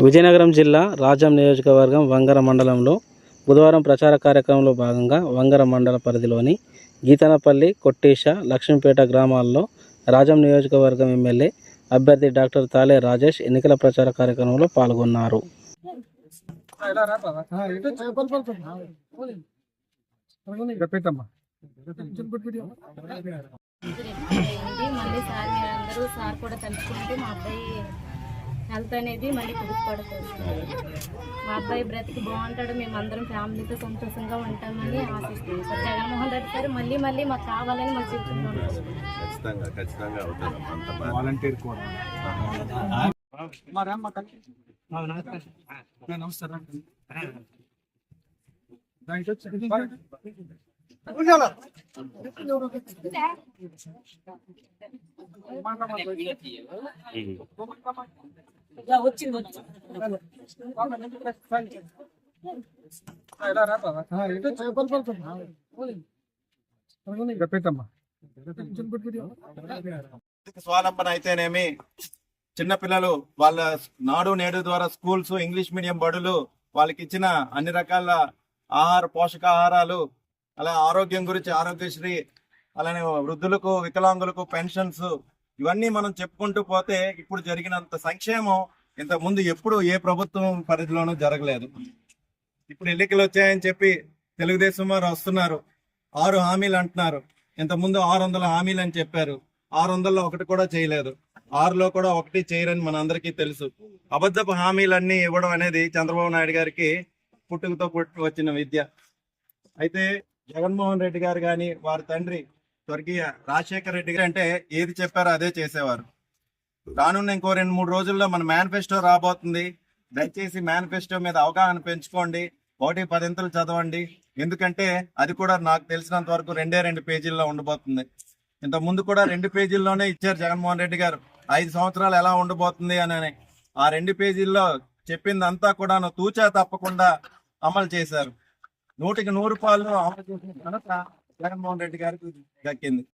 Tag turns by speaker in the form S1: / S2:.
S1: విజయనగరం జిల్లా రాజం నియోజకవర్గం వంగర మండలంలో బుధవారం ప్రచార కార్యక్రమంలో భాగంగా వంగర మండల పరిధిలోని గీతనపల్లి కొట్టేష లక్ష్మీపేట గ్రామాల్లో రాజం నియోజకవర్గం ఎమ్మెల్యే అభ్యర్థి డాక్టర్ తాలే రాజేష్ ఎన్నికల ప్రచార కార్యక్రమంలో పాల్గొన్నారు.
S2: మళ్ళీ సార్ మీరందరూ సార్ కూడా తలుచుకుంటే మా అబ్బాయి హెల్త్ అనేది మళ్ళీ కుదుటపడుతుంది మా అబ్బాయి బ్రతికి బాగుంటాడు మేమందరం ఫ్యామిలీతో సంతోషంగా ఉంటామని ఆశిస్తున్నాం. సార్ జగన్మోహన్ రెడ్డి గారు మళ్ళీ మళ్ళీ మాకు కావాలని మా జీవితంలో
S3: ఖచ్చితంగా ఖచ్చితంగా.
S4: వాలంటీర్ కూడా. నమస్కారం. పెట్టమ్మా
S3: స్వావలంబన అయితేనేమి చిన్నపిల్లలు వాళ్ళ నాడు నేడు ద్వారా స్కూల్స్ ఇంగ్లీష్ మీడియం బడులు వాళ్ళకి ఇచ్చిన అన్ని రకాల ఆహార పోషకాహారాలు అలా ఆరోగ్యం గురించి ఆరోగ్యశ్రీ అలానే వృద్ధులకు వికలాంగులకు పెన్షన్స్ ఇవన్నీ మనం చెప్పుకుంటూ పోతే ఇప్పుడు జరిగినంత సంక్షేమం ఇంత ముందు ఎప్పుడు ఏ ప్రభుత్వం పరిధిలోనూ జరగలేదు. ఇప్పుడు ఎన్నికలు వచ్చాయని చెప్పి తెలుగుదేశం వారు వస్తున్నారు. ఆరు హామీలు అంటున్నారు. ఇంత ముందు ఆరు వందల హామీలు అని చెప్పారు. ఆరు వందల్లో ఒకటి కూడా చేయలేదు. ఆరులో కూడా ఒకటి చేయరని మన అందరికీ తెలుసు. అబద్ధపు హామీలన్నీ ఇవ్వడం అనేది చంద్రబాబు నాయుడు గారికి పుట్టుకతో పుట్టి వచ్చిన విద్య. అయితే జగన్మోహన్ రెడ్డి గారు కానీ వారి తండ్రి స్వర్గీయ రాజశేఖర రెడ్డి గారు అంటే ఏది చెప్పారో అదే చేసేవారు. రానున్న ఇంకో రెండు మూడు రోజుల్లో మన మేనిఫెస్టో రాబోతుంది. దయచేసి మేనిఫెస్టో మీద అవగాహన పెంచుకోండి. ఒకటి పదింతలు చదవండి. ఎందుకంటే అది కూడా నాకు తెలిసినంత వరకు రెండే రెండు పేజీల్లో ఉండబోతుంది. ఇంత ముందు కూడా రెండు పేజీల్లోనే ఇచ్చారు జగన్మోహన్ రెడ్డి గారు. ఐదు సంవత్సరాలు ఎలా ఉండబోతుంది అని ఆ రెండు పేజీల్లో చెప్పిందంతా కూడా తూచా తప్పకుండా అమలు చేశారు. నూటికి నూరు రూపాయలు అమలు చేసిన ఘనత జగన్మోహన్ రెడ్డి గారికి దక్కింది.